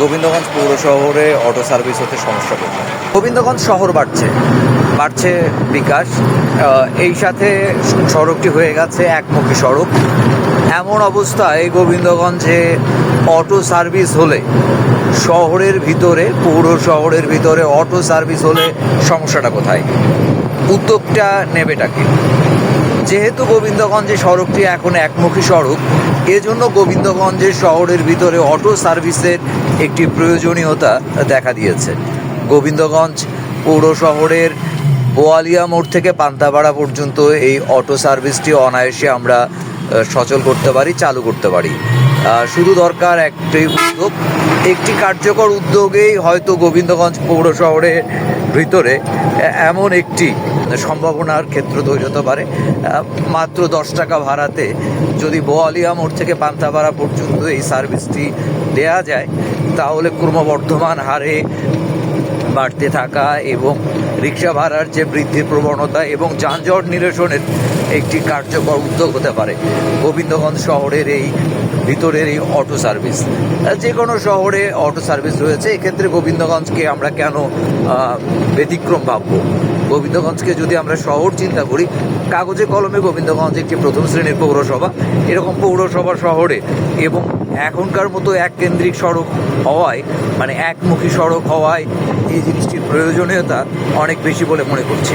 গোবিন্দগঞ্জ পৌর শহরে auto service হতে সমস্যা কোথায়? গোবিন্দগঞ্জ শহর বাড়ছে। বাড়ছে বিকাশ। এই সাথে সড়কটি হয়ে গেছে একমুখী সড়ক। এমন অবস্থায় গোবিন্দগঞ্জে অটো সার্ভিস হলে শহরের ভিতরে, পৌর শহরের ভিতরে অটো সার্ভিস হলে সমস্যাটা কোথায়? উদ্যোগটা নেবেটাকে যেহেতু গোবিন্দগঞ্জে সড়কটি এখন একমুখী সড়ক, এজন্য গোবিন্দগঞ্জের শহরের ভিতরে অটো সার্ভিসের একটি প্রয়োজনীয়তা দেখা দিয়েছে। গোবিন্দগঞ্জ পৌর শহরের বোয়ালিয়া মোড় থেকে পান্তাপাড়া পর্যন্ত এই অটো সার্ভিসটি অনায়াসে আমরা সচল করতে পারি, চালু করতে পারি। শুধু দরকার একটি উদ্যোগ একটি কার্যকর উদ্যোগেই হয়তো গোবিন্দগঞ্জ পৌর শহরের ভিতরে এমন একটি সম্ভাবনার ক্ষেত্র তৈরি হতে পারে। মাত্র দশ টাকা ভাড়াতে যদি বোয়ালিয়া মোড় থেকে পান্তাপাড়া পর্যন্ত এই সার্ভিসটি দেয়া যায়, তাহলে ক্রমবর্ধমান হারে বাড়তে থাকা এবং রিক্সা ভাড়ার যে বৃদ্ধির প্রবণতা এবং যানজট নিরসনের একটি কার্যকর উদ্যোগ হতে পারে। গোবিন্দগঞ্জ শহরের এই ভিতরের এই অটো সার্ভিস। যে কোনো শহরে অটো সার্ভিস রয়েছে, এক্ষেত্রে গোবিন্দগঞ্জকে আমরা কেন ব্যতিক্রম ভাববো? গোবিন্দগঞ্জকে যদি আমরা শহর চিন্তা করি, কাগজে কলমে গোবিন্দগঞ্জ একটি প্রথম শ্রেণির পৌরসভা। এরকম পৌরসভা শহরে এবং এখনকার মতো এক কেন্দ্রিক সড়ক হওয়ায় মানে একমুখী সড়ক হওয়ায়, এই জিনিসটির প্রয়োজনীয়তা অনেক বেশি বলে মনে করছি।